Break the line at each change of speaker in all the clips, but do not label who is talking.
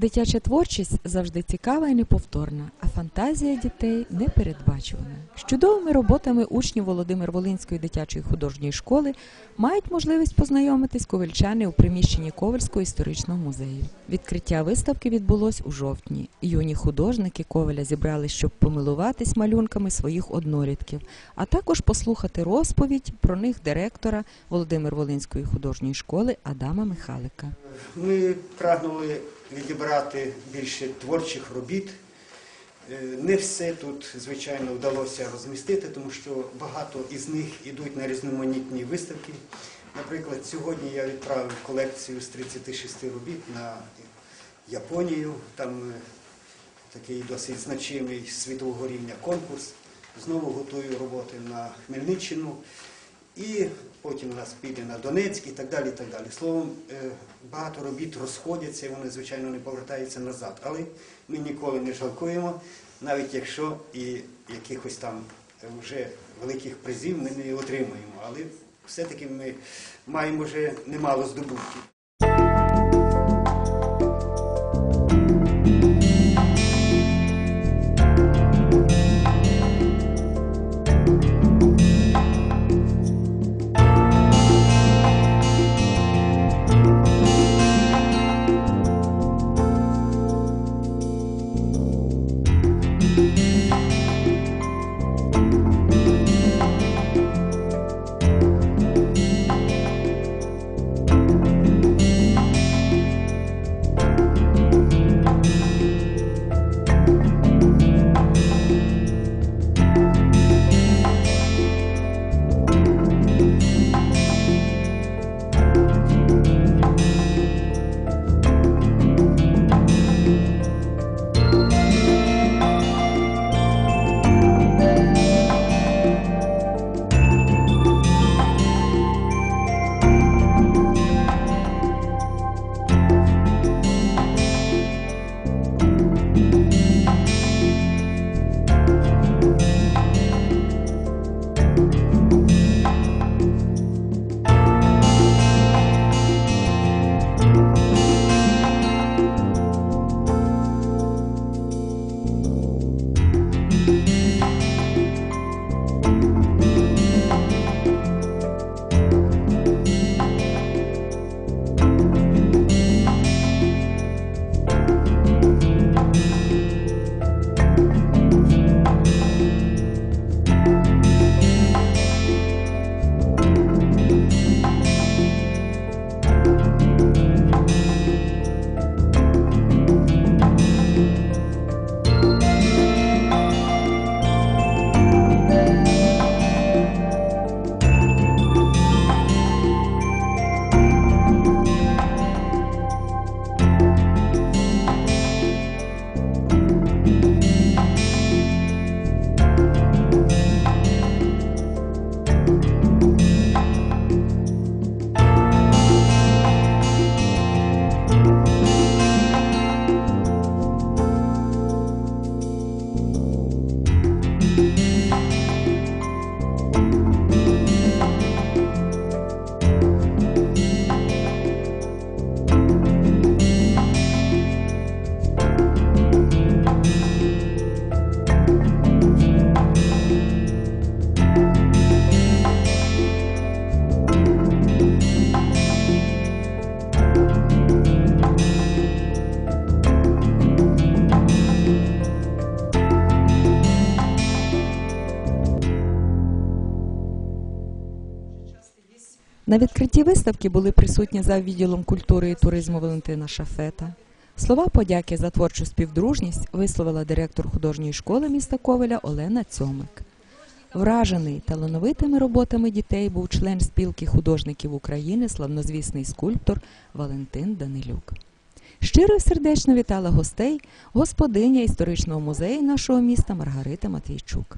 Дитяча творчість завжди цікава і неповторна, а фантазія дітей непередбачувана. З чудовими роботами учнів Володимир Волинської дитячої художньої школи мають можливість познайомитись ковальчани у приміщенні Ковальського історичного музею. Відкриття виставки відбулось у жовтні. Юні художники Коваля зібрали, щоб помилуватись малюнками своїх однорідків, а також послухати розповідь про них директора Володимир Волинської художньої школи Адама Михалика.
Ми прагнули відібрати більше творчих робіт. Е, Не все тут, звичайно, вдалося розмістити, тому що багато із них йдуть на різноманітні виставки. Наприклад, сьогодні я відправив колекцію з 36 робіт на Японію. Там е, такий досить значимий світового рівня конкурс. Знову готую роботи на Хмельниччину. І потім у нас піде на Донецьк і так далі. і так далі. Словом, е, багато робіт розходяться, і вони, звичайно, не повертаються назад. Але ми ніколи не жалкуємо, навіть якщо і якихось там вже великих призів ми не отримуємо. Але все-таки ми маємо вже немало здобутків.
На відкритті виставки були присутні за відділом культури і туризму Валентина Шафета. Слова подяки за творчу співдружність висловила директор художньої школи міста Ковеля Олена Цьомик. Вражений талановитими роботами дітей був член спілки художників України, славнозвісний скульптор Валентин Данилюк. Щиро і сердечно вітала гостей господиня історичного музею нашого міста Маргарита Матвійчук.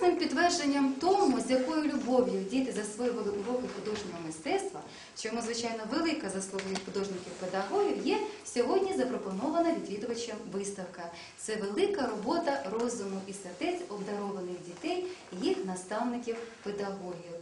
Прекрасним підтвердженням тому, з якою любов'ю діти засвоювали уроки художнього мистецтва, чому, звичайно, велика заслуга від художників-педагогів, є сьогодні запропонована відвідувачем виставка. Це велика робота розуму і сердець обдарованих дітей їх наставників-педагогів.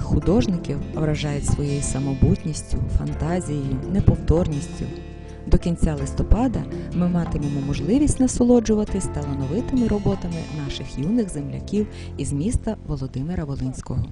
Художників вражають своєю самобутністю, фантазією, неповторністю. До кінця листопада ми матимемо можливість насолоджуватись талановитими роботами наших юних земляків із міста Володимира Волинського.